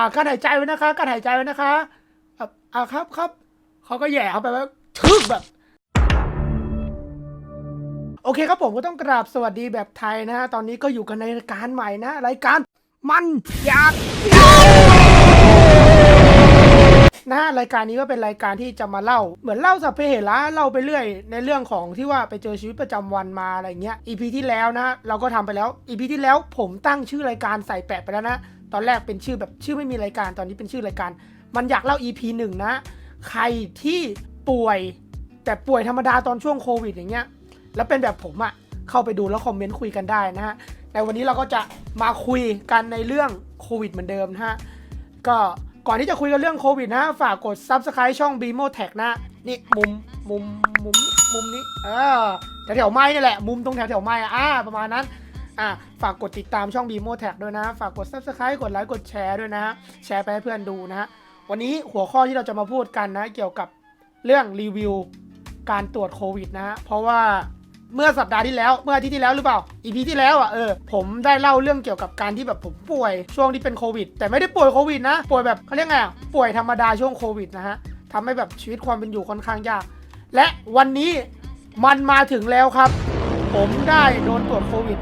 อ่าการหายใจไว้นะคะการหายใจไว้นะคะอะอ่าครับครับเขาก็แย่เข้าไปว่าทึกแบบ โอเคครับผมก็ต้องกราบสวัสดีแบบไทยนะฮะตอนนี้ก็อยู่กันในรายการใหม่นะ รายการมันอยากนะฮะรายการนี้ก็เป็นรายการที่จะมาเล่า เหมือนเล่าสัพเพเหระเล่าไปเรื่อย ในเรื่องของที่ว่าไปเจอชีวิตประจำวันมาอะไรเงี้ย EP ที่แล้วนะ เราก็ทำไปแล้ว EP ที่แล้วผมตั้งชื่อรายการใส่แปะไปแล้วนะ ตอนแรกเป็นชื่อแบบชื่อไม่มีรายการตอนนี้เป็นชื่อรายการ มันอยากเล่า EP หนึ่งนะ ใครที่ป่วยแต่ป่วยธรรมดาตอนช่วงโควิดอย่างเงี้ย แล้วเป็นแบบผมอะเข้าไปดูแล้วคอมเมนต์คุยกันได้นะฮะแต่วันนี้เราก็จะมาคุยกันในเรื่องโควิดเหมือนเดิมนะฮะก็ก่อนที่จะคุยกันเรื่องโควิดนะฝากกด Subscribe ช่อง BMO Tag นะนี่มุมมุมมุมนี้มุมนี้เออแถวแถวไม้นี่แหละ มุมตรงแถวแถวไม้อะอ่าประมาณนั้น อะฝากกดติดตามช่อง BMO Tag ด้วยนะ ฝากกด Subscribe กดไลค์กดแชร์ด้วยนะฮะแชร์ไปให้เพื่อนดูนะฮะวันนี้หัวข้อที่เราจะมาพูดกันนะ เกี่ยวกับเรื่องรีวิวการตรวจโควิดนะฮะเพราะว่าเมื่อสัปดาห์ที่แล้วเมื่ออาทิตย์ที่แล้วหรือเปล่าอีพีที่แล้วอะเออผมได้เล่าเรื่องเกี่ยวกับการที่แบบผมป่วยช่วงที่เป็นโควิด แต่ไม่ได้ป่วยโควิดนะ ป่วยแบบเขาเรียกไงอะป่วยธรรมดาช่วงโควิดนะฮะทำให้แบบชีวิตความเป็นอยู่ค่อนข้างยาก และวันนี้มันมาถึงแล้วครับ ผมได้โดนตรวจโควิด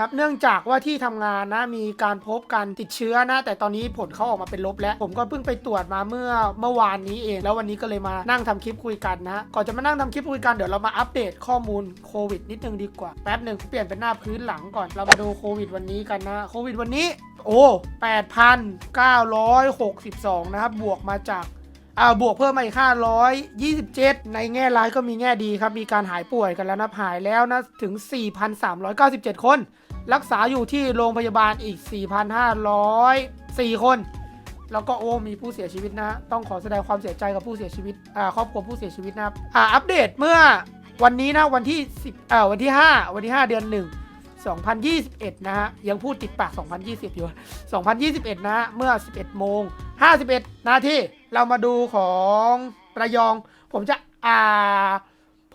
ครับ เนื่องจากว่าที่ทำงานนะมีการพบการติดเชื้อนะ แต่ตอนนี้ผลเขาออกมาเป็นลบแล้ว ผมก็เพิ่งไปตรวจมาเมื่อเมื่อวานนี้เอง แล้ววันนี้ก็เลยมานั่งทำคลิปคุยกันนะก่อนจะมานั่งทำคลิปคุยกันเดี๋ยวเรามาอัปเดตข้อมูลโควิดนิดนึงดีกว่าแป๊บหนึ่งเปลี่ยนเป็นหน้าพื้นหลังก่อนเรามาดูโควิดวันนี้กันนะโควิดวันนี้ โอ้8,962นะครับบวกมาจากอ่าบวกเพิ่มมาอีก527 ในแง่ร้ายก็มีแง่ดีครับ มีการหายป่วยกันแล้วนะหายแล้วนะ ถึง 4,397 คน รักษาอยู่ที่โรงพยาบาลอีก 4,504 คน แล้วก็โอ้มีผู้เสียชีวิตนะ ต้องขอแสดงความเสียใจกับผู้เสียชีวิตอ่าครอบครัวผู้เสียชีวิตนะครับอ่าอัปเดตเมื่อวันนี้นะวันที่ 10อ่าวันที่ 5 วันที่ 5 เดือน 1 2021 นะฮะ ยังพูดติดปาก 2020 อยู่ 2021 นะฮะเมื่อ 11 โมง 51 นาทีเรามาดูของระยอง ผมจะ อ่า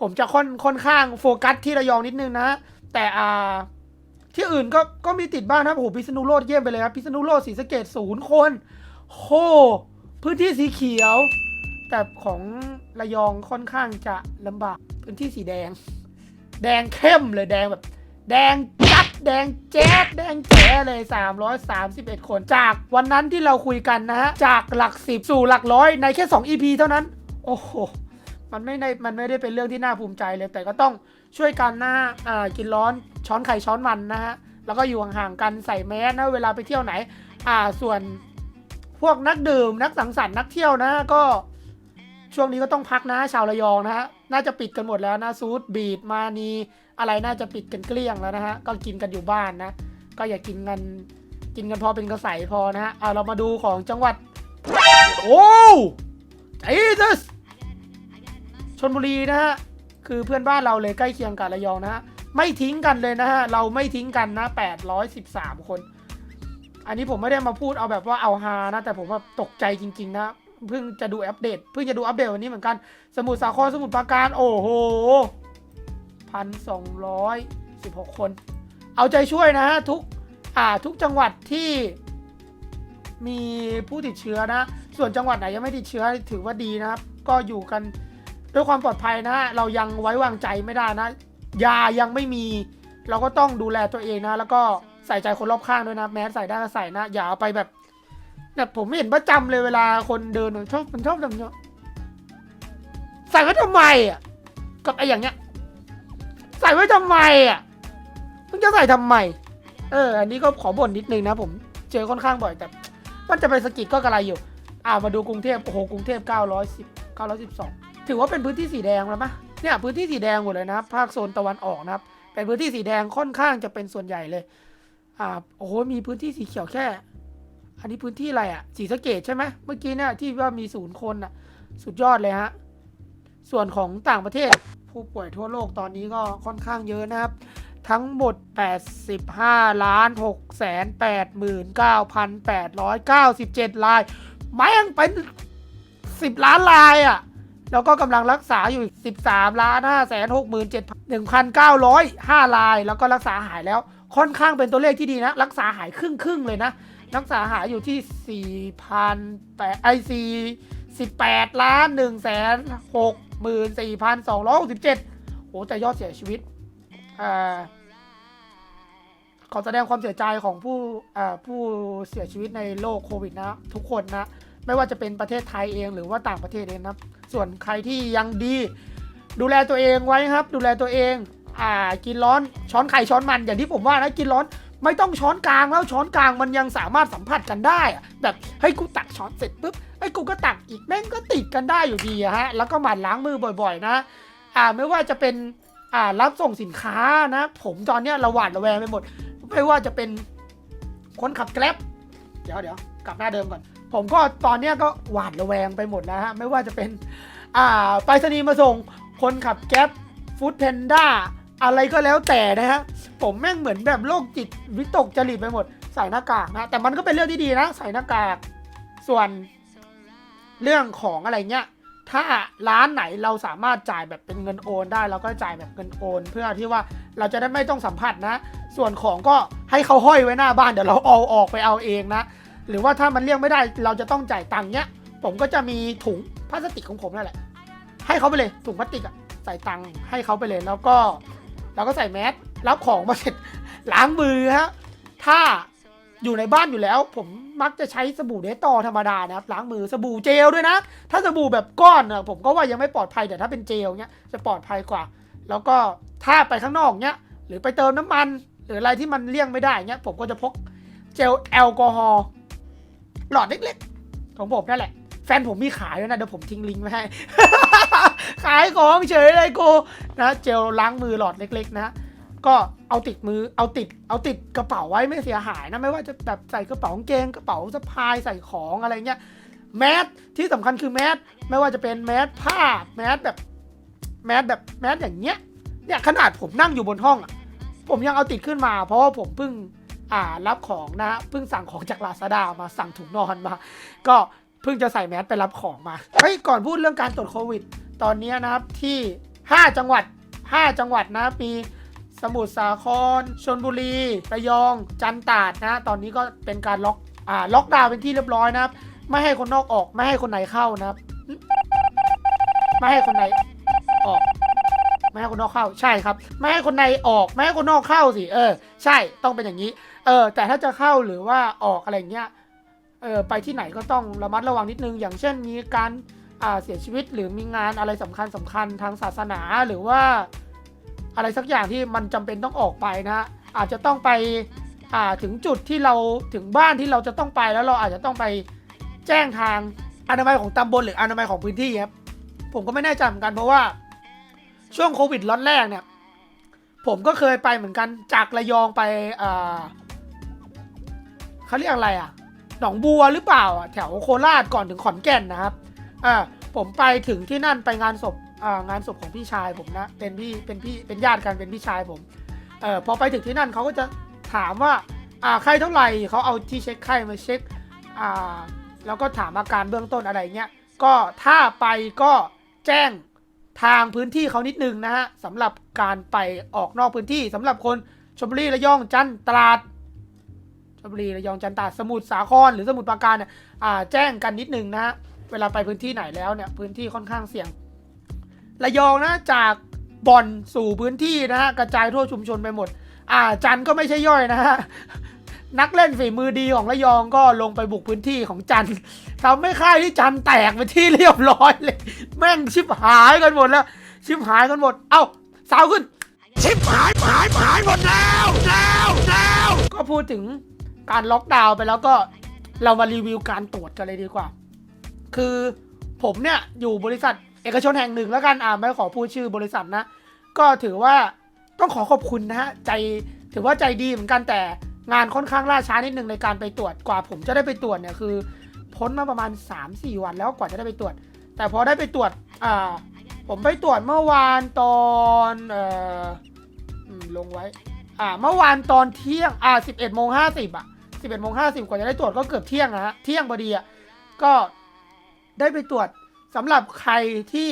ผมจะค่อนค่อนข้างโฟกัสที่ระยองนิดนึงนะ แต่ อ่า ที่อื่นก็ก็มีติดบ้างนครับโอ้โหพิษณุโลกเยี่ยมไปเลยครับพิษณุโลกศรีสะเกดศูนย์คนโหพื้นที่สีเขียว แต่ของระยองค่อนข้างจะลำบากพื้นที่สีแดง แดงเข้มเลยแดงแบบ แดงจัดแดงแจ๊ดแดงแจ๋เลย 331 คนจากวันนั้นที่เราคุยกันนะฮะจากหลักสิบสู่หลักร้อยในแค่ 2 EP เท่านั้น โอ้โห มันไม่ได้มันไม่ได้เป็นเรื่องที่น่าภูมิใจเลย แต่ก็ต้องช่วยกันนะฮะอ่ากินร้อนช้อนไข่ช้อนมันนะฮะแล้วก็อยู่ห่างๆกันใส่แมสนะเวลาไปเที่ยวไหน อ่าส่วนพวกนักดื่มนักสังสรรค์นักเที่ยวนะก็ช่วงนี้ก็ต้องพักนะชาวระยองนะฮะน่าจะปิดกันหมดแล้วนะซูดบีดมานีอะไรน่าจะปิดกันเกลี้ยงแล้วนะฮะก็กินกันอยู่บ้านนะ ก็อย่ากินกันกินกันพอเป็นกระใสพอนะฮะเอาเรามาดูของจังหวัดโอ้จีซัส ชนบุรีนะฮะคือเพื่อนบ้านเราเลยใกล้เคียงกับระยองนะฮะไม่ทิ้งกันเลยนะฮะเราไม่ทิ้งกันนะ813 คน อันนี้ผมไม่ได้มาพูดเอาแบบว่าเอาฮานะ แต่ผมแบบตกใจจริง ๆ นะเพิ่งจะดูอัปเดตเพิ่งจะดูอัปเดตวันนี้เหมือนกัน สมุทรสาครสมุทรปราการโอ้โหพันสองร้อยสิบหกคน เอาใจช่วยนะฮะทุกอ่าทุกจังหวัดที่มีผู้ติดเชื้อนะ ส่วนจังหวัดไหนยังไม่ติดเชื้อถือว่าดีนะครับ ก็อยู่กัน ด้วยความปลอดภัยนะ เรายังไว้วางใจไม่ได้นะ ยายังไม่มี เราก็ต้องดูแลตัวเองนะ แล้วก็ใส่ใจคนรอบข้างด้วยนะ แม้ใส่ได้ก็ใส่นะ อย่าเอาไปแบบแบบผมเห็นประจำเลยเวลาคนเดินชอบมันชอบทำเนี้ยใส่ไว้ทำไมอะกับไอ้อย่างเงี้ย ใส่ไว้ทำไมอะมึงจะใส่ทำไม เออ อันนี้ก็ขอบ่นนิดนึงนะผมเจอค่อนข้างบ่อยแต่มันจะไปสกิดก็กระไรอยู่ อ่ามาดูกรุงเทพโอ้โหกรุงเทพ910 912 ถือว่าเป็นพื้นที่สีแดงแล้วปะเนี่ยพื้นที่สีแดงหมดเลยนะครับ ภาคโซนตะวันออกนะครับ เป็นพื้นที่สีแดงค่อนข้างจะเป็นส่วนใหญ่เลย อ่า โอ้โห มีพื้นที่สีเขียวแค่ อันนี้พื้นที่อะไรอะสีสะเกดใช่ไหมเมื่อกี้เนี่ยที่ว่ามีศูนย์คนอะสุดยอดเลยฮะ ส่วนของต่างประเทศ ผู้ป่วยทั่วโลกตอนนี้ก็ค่อนข้างเยอะนะครับ ทั้งหมด 85ล้าน6แสน89,897ราย ไม่ยังเป็น 10 ล้านรายอะ่ะ แล้วก็กำลังรักษาอยู่อีก13ล้าน5แสน67 1,905ราย แล้วก็รักษาหายแล้วค่อนข้างเป็นตัวเลขที่ดีนะ รักษาหายครึ่งครึ่งๆเลยนะนักษาหายอยู่ที่ 4 0 0 0ไอซี18ล้าน1แสน64,267โอ้แต่ยอดเสียชีวิตอ่าขอแสดงความเสียใจของผู้ผู้เสียชีวิตในโรคโควิดนะ ทุกคนนะ ไม่ว่าจะเป็นประเทศไทยเองหรือว่าต่างประเทศเองนะครับ ส่วนใครที่ยังดี ดูแลตัวเองไว้ครับ ดูแลตัวเองอ่ากินร้อนช้อนไข่ช้อนมันอย่างที่ผมว่านะกินร้อนไม่ต้องช้อนกลางแล้วช้อนกลางมันยังสามารถสัมผัสกันได้แบบให้กูตักช้อนเสร็จปุ๊บไอ้กูก็ตักอีกแม่งก็ติดกันได้อยู่ดีอะฮะแล้วก็หมั่นล้างมือบ่อย ๆ นะอ่าไม่ว่าจะเป็นอ่ารับส่งสินค้านะ ผมตอนเนี้ยระหวาดระแวงไปหมด ไม่ว่าจะเป็นคนขับแกร็บเดี๋ยวเดี๋ยวกลับหน้าเดิมก่อน ผมก็ตอนนี้ก็หวาดระแวงไปหมดแล้วฮะ ไม่ว่าจะเป็นอ่าไปรษณีย์มาส่ง คนขับแก๊ปฟู้ดแพนด้าอะไรก็แล้วแต่นะฮะ ผมแม่งเหมือนแบบโรคจิตวิตกจริตไปหมด ใส่หน้ากากนะ แต่มันก็เป็นเรื่องที่ดีนะ ใส่หน้ากาก ส่วนเรื่องของอะไรเงี้ย ถ้าร้านไหนเราสามารถจ่ายแบบเป็นเงินโอนได้เราก็จ่ายแบบเงินโอน เพื่อที่ว่าเราจะได้ไม่ต้องสัมผัสนะ ส่วนของก็ให้เขาห้อยไว้หน้าบ้านเดี๋ยวเราเอาออกไปเอาเองนะ หรือว่าถ้ามันเลี่ยงไม่ได้เราจะต้องจ่ายตังค์เนี้ย ผมก็จะมีถุงพลาสติกของผมนั่นแหละ ให้เขาไปเลยถุงพลาสติกอะใส่ตังค์ให้เขาไปเลยแล้วก็เราก็ใส่แมสรับของมาเสร็จล้างมือฮะถ้าอยู่ในบ้านอยู่แล้ว ผมมักจะใช้สบู่เดตตอธรรมดานะครับล้างมือสบู่เจลด้วยนะ ถ้าสบู่แบบก้อนอะผมก็ว่ายังไม่ปลอดภัยแต่ถ้าเป็นเจลเนี้ยจะปลอดภัยกว่า แล้วก็ถ้าไปข้างนอกเนี้ยหรือไปเติมน้ำมัน หรืออะไรที่มันเลี่ยงไม่ได้เนี้ยผมก็จะพกเจลแอลกอฮอล์ หลอดเล็กๆ ของผมนั่นแหละ แฟนผมมีขายด้วยนะ เดี๋ยวผมทิ้งลิงก์ไว้ให้ ขายของเฉยเลยกูนะเจลล้างมือหลอดเล็ก ๆ นะก็เอาติดมือเอาติดเอาติดกระเป๋าไว้ไม่เสียหายนะไม่ว่าจะแบบใส่กระเป๋ากางเกงกระเป๋าสะพายใส่ของอะไรเงี้ยแมสที่สำคัญคือแมสไม่ว่าจะเป็นแมสผ้าแมสแบบแมสแบบแมสอย่างเงี้ยเนี่ยขนาดผมนั่งอยู่บนห้องอะผมยังเอาติดขึ้นมา เพราะว่าผมเพิ่ง อ่ารับของนะเพิ่งสั่งของจากลาซาด้ามาสั่งถุงนอนมา ก็เพิ่งจะใส่แมสไปรับของมาเฮ้ยก่อนพูดเรื่องการตรวจโควิด ตอนนี้นะครับที่ 5 จังหวัด 5 จังหวัดนะมีสมุทรสาครชนบุรีระยอง จันทร์ตราดนะ ตอนนี้ก็เป็นการล็อกอ่าล็อกดาวน์เป็นที่เรียบร้อยนะครับ ไม่ให้คนนอกออกไม่ให้คนไหนเข้านะครับ ไม่ให้คนไหนออก ไม่ให้คนนอกเข้าใช่ครับ ไม่ให้คนในออก ไม่ให้คนนอกเข้าสิ เออ ใช่ต้องเป็นอย่างนี้ เออแต่ถ้าจะเข้าหรือว่าออกอะไรเงี้ยเออไปที่ไหนก็ต้องระมัดระวังนิดนึง อย่างเช่นมีการอ่าเสียชีวิตหรือมีงานอะไรสำคัญสำคัญทางศาสนาหรือว่า อะไรสักอย่างที่มันจำเป็นต้องออกไปนะฮะอาจจะต้องไปอ่าถึงจุดที่เราถึงบ้านที่เราจะต้องไปแล้วเราอาจจะต้องไปแจ้งทางอนามัยของตำบลหรืออนามัยของพื้นที่ครับผมก็ไม่แน่ใจเหมือนกันเพราะว่าช่วงโควิดล็อตแรกเนี่ย ผมก็เคยไปเหมือนกันจากระยองไปอ่า เขาเรียกอะไรอะ หนองบัวหรือเปล่าอะแถวโคราชก่อนถึงขอนแก่นนะครับอ่าผมไปถึงที่นั่นไปงานศพอ่างานศพของพี่ชายผมนะ เป็นพี่เป็นพี่เป็นญาติกันเป็นพี่ชายผมเออพอไปถึงที่นั่นเขาก็จะถามว่าอ่าไข้เท่าไหร่เขาเอาที่เช็คไข้มาเช็คอ่าแล้วก็ถามอาการเบื้องต้นอะไรเงี้ยก็ถ้าไปก็แจ้งทางพื้นที่เขานิดนึงนะฮะสำหรับการไปออกนอกพื้นที่สำหรับคนชลบุรีระยองจันตราด ลบุรีระยองจันทร์ตราดสมุทรสาครหรือสมุทรปราการเนี่ยอ่าแจ้งกันนิดนึงนะฮะเวลาไปพื้นที่ไหนแล้วเนี่ยพื้นที่ค่อนข้างเสี่ยง ระยองนะจากบ่อนสู่พื้นที่นะฮะกระจายทั่วชุมชนไปหมด อ่าจันทร์ก็ไม่ใช่ย่อยนะฮะนักเล่นฝีมือดีของระยองก็ลงไปบุกพื้นที่ของจันทร์ทำให้ค่ายที่จันทร์แตกไปนที่เรียบร้อยเลย แม่งชิบหายกันหมดแล้ว ชิบหายกันหมด เอ้าสาวขึ้น ชิบหายหายหายหมดแล้วแล้วแล้วก็พูดถึง การล็อกดาวน์ไปแล้วก็เรามารีวิวการตรวจกันเลยดีกว่า คือผมเนี่ยอยู่บริษัทเอกชนแห่งหนึ่งแล้วกันอ่าไม่ขอพูดชื่อบริษัทนะ ก็ถือว่าต้องขอขอบคุณนะฮะใจถือว่าใจดีเหมือนกันแต่งานค่อนข้างล่าช้านิดนึงในการไปตรวจกว่า ผมจะได้ไปตรวจเนี่ยคือพ้นมาประมาณ 3-4 วันแล้วกว่าจะได้ไปตรวจ แต่พอได้ไปตรวจอ่าผมไปตรวจเมื่อวานตอนเอ่อลงไว้ อ่า เมื่อวานตอนเที่ยง อ่าสิบเอ็ดโมงห้าสิบอะ สิบเอ็ดโมงห้าสิบกว่าจะได้ตรวจก็เกือบเที่ยงนะฮะเที่ยงพอดีอะก็ได้ไปตรวจสำหรับใครที่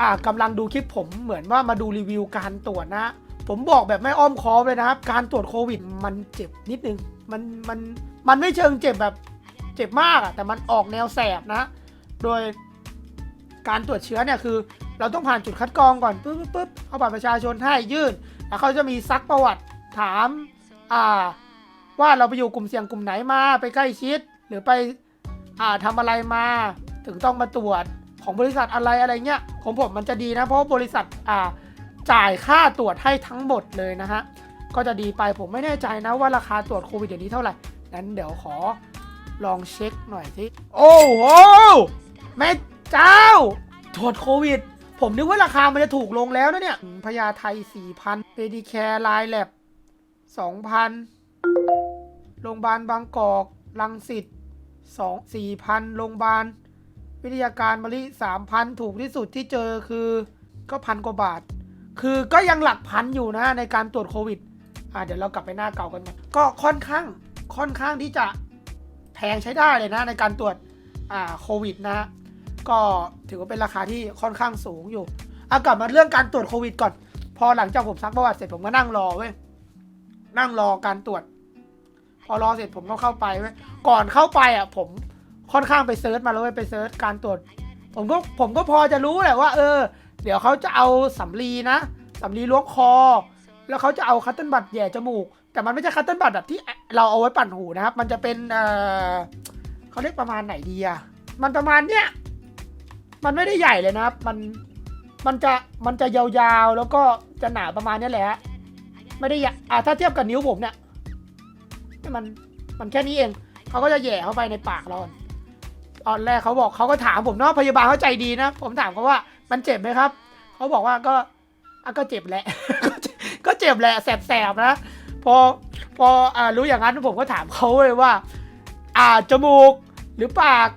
อ่ากำลังดูคลิปผมเหมือนว่ามาดูรีวิวการตรวจนะผมบอกแบบไม่อ้อมค้อมเลยนะครับ การตรวจโควิดมันเจ็บนิดนึง มันมันมันไม่เชิงเจ็บแบบเจ็บมากอะแต่มันออกแนวแสบนะ โดยการตรวจเชื้อเนี่ยคือ เราต้องผ่านจุดคัดกรองก่อนปึ๊บปึ๊บปึ๊บเอาบัตรประชาชนให้ยื่น แล้วเขาจะมีซักประวัติถามอ่า ว่าเราไปอยู่กลุ่มเสี่ยงกลุ่มไหนมาไปใกล้ชิด หรือไปอ่าทำอะไรมาถึงต้องมาตรวจของบริษัทอะไรอะไรเงี้ยของผมมันจะดีนะเพราะบริษัทอ่าจ่ายค่าตรวจให้ทั้งหมดเลยนะฮะก็จะดีไปผมไม่แน่ใจนะว่าราคาตรวจโควิดเดี๋ยวนี้เท่าไหร่นั้นเดี๋ยวขอลองเช็คหน่อยสิโอ้โหแม่เจ้าตรวจโควิด ผมนึกว่าราคามันจะถูกลงแล้วนะเนี่ยพญาไทย4,000เปดีแคร์ไลน์แลบ2,000 โรงพยาบาลบางกอกลังสิต2 4,000โรงพยาบาล วิทยาการมะลิ3,000ถูกที่สุดที่เจอคือก็พันกว่าบาท คือก็ยังหลักพันอยู่นะในการตรวจโควิดอ่าเดี๋ยวเรากลับไปหน้าเก่ากันก่อนก็ค่อนข้างค่อนข้างที่จะแพงใช้ได้เลยนะในการตรวจอ่าโควิดนะฮะก็ถือว่าเป็นราคาที่ค่อนข้างสูงอยู่เอากลับมาเรื่องการตรวจโควิดก่อน พอหลังจากผมซักประวัติเสร็จผมก็นั่งรอเว้ยนั่งรอการตรวจ พอรอเสร็จผมก็เข้าไปเว้ยก่อนเข้าไปอะผมค่อนข้างไปเซิร์ชมาแล้วเว้ยไปเซิร์ชการตรวจ ผมก็ผมก็พอจะรู้แหละว่า เออ เดี๋ยวเขาจะเอาสำลีนะสำลีล้วงคอ แล้วเขาจะเอาคัตเติ้ลบัตแย่จมูก แต่มันไม่ใช่คัตเติ้ลบัตแบบที่เราเอาไว้ปั่นหูนะครับ มันจะเป็นเออเขาเรียกประมาณไหนดีอะมันประมาณเนี้ยมันไม่ได้ใหญ่เลยนะครับ มันมันจะมันจะยาวๆแล้วก็จะหนาประมาณนี้แหละ ไม่ได้ใหญ่อ่าถ้าเทียบกับนิ้วผมเนี่ย มันมันแค่นี้เองเขาก็จะแย่เข้าไปในปากเราตอนแรกเขาบอกเขาก็ถามผมเนาะพยาบาลเขาใจดีนะ ผมถามเขาว่ามันเจ็บไหมครับเขาบอกว่าก็ก็เจ็บแหละ ก็เจ็บแหละแสบๆนะพอพออรู้อย่างนั้นผมก็ถามเขาเลยว่า อ่าจมูกหรือปาก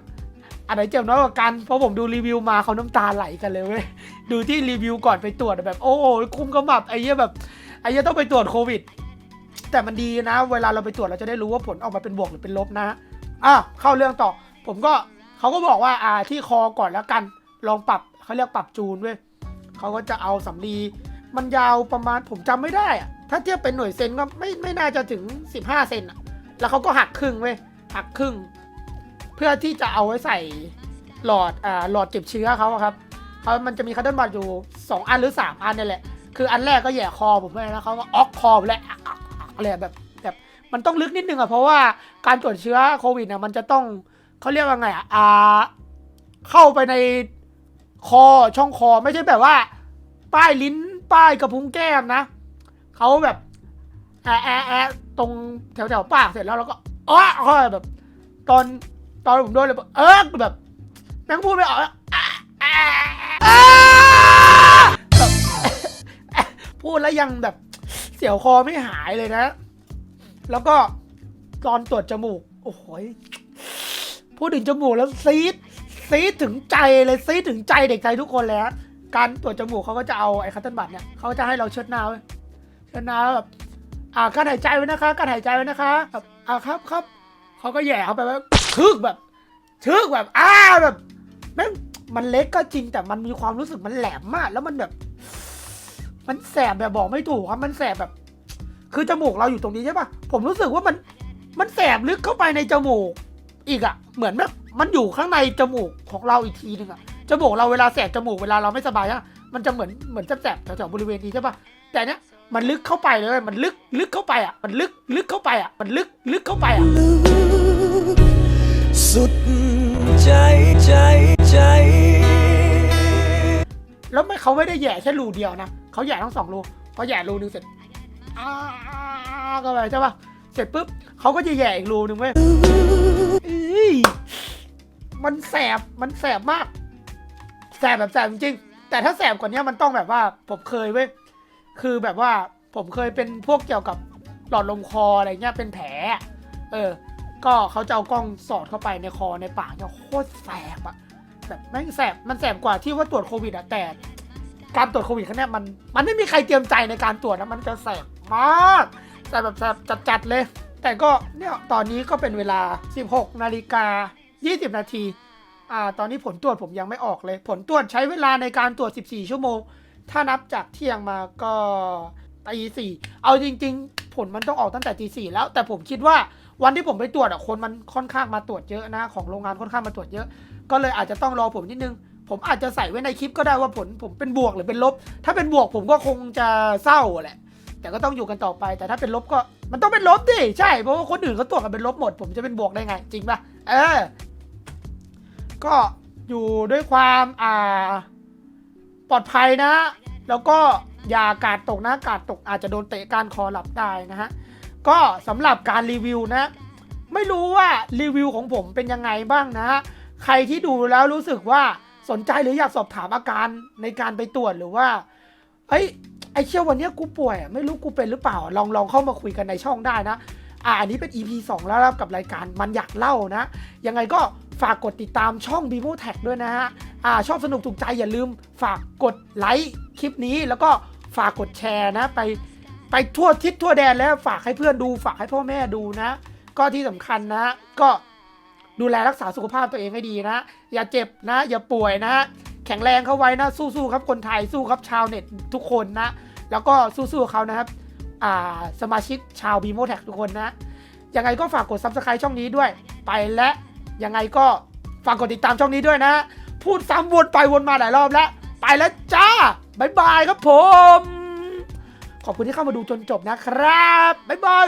อันไหนเจ็บน้อยกว่ากัน เพราะผมดูรีวิวมาเขาน้ำตาไหลกันเลยเว้ยดูที่รีวิวก่อนไปตรวจแบบ โอ้โหคุ้มกระหมับไอ้เหี้ยแบบไอ้เหี้ยต้องไปตรวจโควิด แต่มันดีนะ เวลาเราไปตรวจเราจะได้รู้ว่าผลออกมาเป็นบวกหรือเป็นลบนะอะเข้าเรื่องต่อ ผมก็เขาก็บอกว่าอ่าที่คอก่อนแล้วกัน ลองปรับเขาเรียกปรับจูนเว้ยเขาก็จะเอาสำลีมันยาวประมาณผมจำไม่ได้อะถ้าเทียบเป็นหน่วยเซนก็ไม่ไม่น่าจะถึง 15 เซนอะแล้วเขาก็หักครึ่งเว้ยหักครึ่ง เพื่อที่จะเอาไว้ใส่หลอดอ่าหลอดเก็บเชื้อเขาครับเขามันจะมีคัตเติ้ลบัตอยู่ 2 อันหรือ 3 อันนี่แหละ คืออันแรกก็แย่คอผมไปแล้วเขาก็ออกคอผมเลย อะไรแบบแบบมันต้องลึกนิดนึงอะเพราะว่าการตรวจเชื้อโควิดเนี่ยมันจะต้องเขาเรียกว่าไงอะอ่าเข้าไปในคอช่องคอไม่ใช่แบบว่า ป้ายลิ้นป้ายกระพุ้งแก้มนะเขาแบบแอะแอะแอะตรงแถวแถวๆปากเสร็จแล้วเราก็อ้อแบบ ตอนตอนผมโดนเลยเออแบบแม่งพูดไม่ออกพูดแล้วยังแบบ เสียวคอไม่หายเลยนะ แล้วก็ตอนตรวจจมูก โอ้โหยพูดถึงจมูกแล้วซีดซีดถึงใจเลยซีดถึงใจเด็กไทยทุกคนเลยฮะการตรวจจมูกเขาก็จะเอาไอ้คัตเติ้ลบัตเนี่ยเขาจะให้เราเชิดหน้าไว้เชิดหน้าแบบอ่าการหายใจไว้นะคะการหายใจไว้นะคะแบบอ่าครับครับเขาก็แย่เข้าไปว่าชึกแบบชึกแบบอ้าแบบแม่งมันเล็กก็จริงแต่มันมีความรู้สึกมันแหลมมากแล้วมันแบบ มันแสบแบบบอกไม่ถูกครับมันแสบแบบ คือจมูกเราอยู่ตรงนี้ใช่ปะผมรู้สึกว่ามันมันแสบลึกเข้าไปในจมูก อีกอะเหมือนแบบมันอยู่ข้างในจมูกของเราอีกทีหนึ่งอะจมูกเราเวลาแสบจมูกเวลาเราไม่สบายอะมันจะเหมือนเหมือนแสบๆแถวๆบริเวณนี้ใช่ปะแต่เนี้ยมันลึกเข้าไปเลยมันลึกลึกเข้าไปอะมันลึกลึกเข้าไปอะมันลึกลึกเข้าไปอะสุดใจใจใจแล้วไม่เขาไม่ได้แหย่แค่รูเดียวนะ เขาแย่ทั้งสองรูพอแย่รูหนึงเสร็จอ้าก็ไปใช่ปะเสร็จปุ๊บเขาก็จะแย่อีกรูหนึ่งเว้ยมันแสบมันแสบมาก แสบแบบแสบจริงๆแต่ถ้าแสบกว่านี้มันต้องแบบว่าผมเคยเว้ยคือแบบว่าผมเคยเป็นพวกเกี่ยวกับหลอดลมคออะไรเงี้ยเป็นแผล เออ ก็เขาจะเอากล้องสอดเข้าไปในคอในปากเนี่ยโคตรแสบอะแบบแม่งแสบมันแสบกว่าที่ว่าตรวจโควิดอะแต่ การตรวจโควิดครั้งนี้มันมันไม่มีใครเตรียมใจในการตรวจนะมันจะแสบมากแสบแบบแสบจัดๆเลย แต่ก็เนี่ยตอนนี้ก็เป็นเวลา 16นาฬิกา20 นาทีอ่าตอนนี้ผลตรวจผมยังไม่ออกเลย ผลตรวจใช้เวลาในการตรวจ 14 ชั่วโมง ถ้านับจากเที่ยงมาก็ตีสี่เอาจริง ๆ ผลมันต้องออกตั้งแต่ตีสี่แล้ว แต่ผมคิดว่าวันที่ผมไปตรวจอะคนมันค่อนข้างมาตรวจเยอะนะ ของโรงงานค่อนข้างมาตรวจเยอะ ก็เลยอาจจะต้องรอผมนิดนึง ผมอาจจะใส่ไว้ในคลิปก็ได้ว่าผลผมเป็นบวกหรือเป็นลบ ถ้าเป็นบวกผมก็คงจะเศร้าแหละ แต่ก็ต้องอยู่กันต่อไป แต่ถ้าเป็นลบก็มันต้องเป็นลบดิ ใช่ เพราะว่าคนอื่นเขาตรวจกันเป็นลบหมด ผมจะเป็นบวกได้ไง จริงปะเออ ก็อยู่ด้วยความอ่า ปลอดภัยนะ แล้วก็อย่ากาดตกนะ กาดตกอาจจะโดนเตะกานคอหลับได้นะฮะ ก็สำหรับการรีวิวนะ ไม่รู้ว่ารีวิวของผมเป็นยังไงบ้างนะ ใครที่ดูแล้วรู้สึกว่า สนใจหรืออยากสอบถามอาการในการไปตรวจหรือว่าเฮ้ยไอเชี่ยวันเนี้ยกูป่วยอะไม่รู้กูเป็นหรือเปล่า ลองลองเข้ามาคุยกันในช่องได้นะ อ่าอันนี้เป็น EP 2 แล้วรับกับรายการมันอยากเล่านะ ยังไงก็ฝากกดติดตามช่อง b ีโ t แท็ด้วยนะฮะอ่าชอบสนุกถูกใจอย่าลืมฝากกดไลค์คลิปนี้แล้วก็ฝากกดแชร์นะ ไปไปทั่วทิศทั่วแดนแล้วฝากให้เพื่อนดู ฝากให้พ่อแม่ดูนะ ก็ที่สำคัญนะ ก็ ดูแลรักษาสุขภาพตัวเองให้ดีนะ อย่าเจ็บนะ อย่าป่วยนะ แข็งแรงเข้าไว้นะ สู้ๆครับคนไทยสู้ครับชาวเน็ตทุกคนนะ แล้วก็สู้ๆเขานะครับอ่าสมาชิกชาวบีโมแท็กทุกคนนะยังไงก็ฝากกด subscribe ช่องนี้ด้วย ไปและยังไงก็ฝากกดติดตามช่องนี้ด้วยนะ พูดซ้ำวนไปวนมาหลายรอบแล้ว ไปแล้วจ้าบายบายครับผม ขอบคุณที่เข้ามาดูจนจบนะครับบายบาย